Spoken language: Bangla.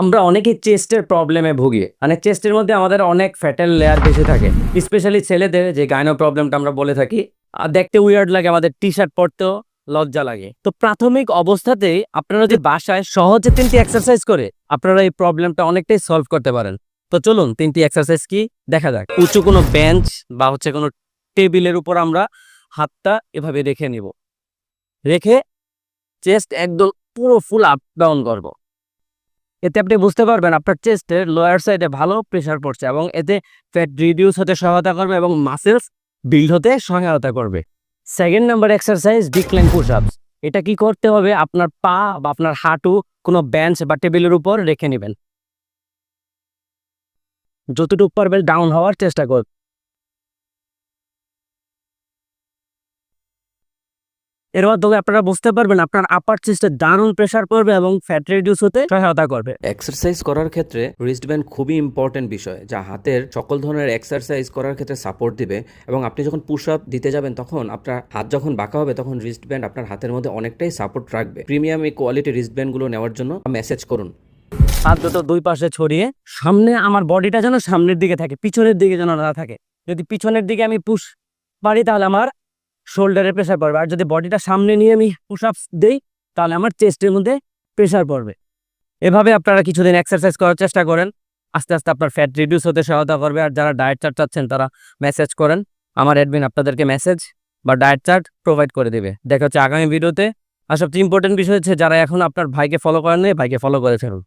আমরা অনেকেই চেস্টের প্রবলেমে ভুগি। মানে চেস্টের মধ্যে আমাদের অনেক ফ্যাটেল লেয়ার বেশি থাকে। স্পেশালি ছেলেদের যে গাইনো প্রবলেমটা আমরা বলে থাকি, আর দেখতে উইয়ার্ড লাগে, আমাদের টি শার্ট পরতেও লজ্জা লাগে। তো প্রাথমিক অবস্থাতেই আপনারা যদি বাসায় সহজে তিনটি এক্সারসাইজ করে, আপনারা এই প্রবলেমটা অনেকটাই সলভ করতে পারেন। তো চলুন, তিনটি এক্সারসাইজ কি দেখা যাক। উঁচু কোনো বেঞ্চ বা হচ্ছে কোনো টেবিলের উপর আমরা হাতটা এভাবে রেখে নিব। রেখে চেস্ট একদম পুরো ফুল আপ ডাউন করব। এতে আপনি বুঝতে পারবেন আপনার চেস্টের লোয়ার সাইডে ভালো প্রেশার পড়ছে এবং এতে ফ্যাট রিডিউস হতে সহায়তা করবে এবং মাসেলস বিল্ড হতে সহায়তা করবে। Second number exercise decline push ups এটা কি করতে হবে? আপনার পা বা আপনার হাঁটু কোনো বেঞ্চ বা টেবিলের উপর রেখে নেবেন। যতটুকু পারবেন ডাউন হওয়ার চেষ্টা করবেন এর মাধ্যমে আপনারা বুঝতে পারবেন আপনার আপার চেস্টে দারুণ প্রেশার পড়বে এবং ফ্যাট রিডিউস হতে সহায়তা করবে। এক্সারসাইজ করার ক্ষেত্রে রিস্ট ব্যান্ড খুবই ইম্পর্টেন্ট বিষয় যা হাতের সকল ধরনের এক্সারসাইজ করার ক্ষেত্রে সাপোর্ট দিবে এবং আপনি যখন পুশ আপ দিতে যাবেন তখন আপনার হাত যখন বাঁকা হবে তখন রিস্ট ব্যান্ড আপনার হাতের মধ্যে অনেকটাই সাপোর্ট রাখবে। প্রিমিয়াম এই কোয়ালিটি রিস্ট রিস্টব্যান্ডগুলো নেওয়ার জন্য মেসেজ করুন। হাত দুটো দুই পাশে ছড়িয়ে সামনে আমার বডিটা যেন সামনের দিকে থাকে পিছনের দিকে যেন না থাকে। যদি পিছনের দিকে আমি পুশ পারি তাহলে আমার শোল্ডারে প্রেশার পড়বে। আর যদি বডিটা সামনে নিয়ে আমি পুশ আপস দিই, তাহলে আমার চেস্টের মধ্যে প্রেশার পড়বে। এভাবে আপনারা কিছুদিন এক্সারসাইজ করার চেষ্টা করেন। আস্তে আস্তে আপনার ফ্যাট রিডিউস হতে সহায়তা করবে। আর যারা ডায়েট চার্ট চাচ্ছেন, তারা মেসেজ করেন। আমার অ্যাডমিন আপনাদেরকে মেসেজ বা ডায়েট চার্ট প্রোভাইড করে দেবে। দেখা হচ্ছে আগামী ভিডিওতে আর সবচেয়ে ইম্পর্টেন্ট বিষয় হচ্ছে, যারা এখন আপনার ভাইকে ফলো করেন ভাইকে ফলো করে ফেলুন।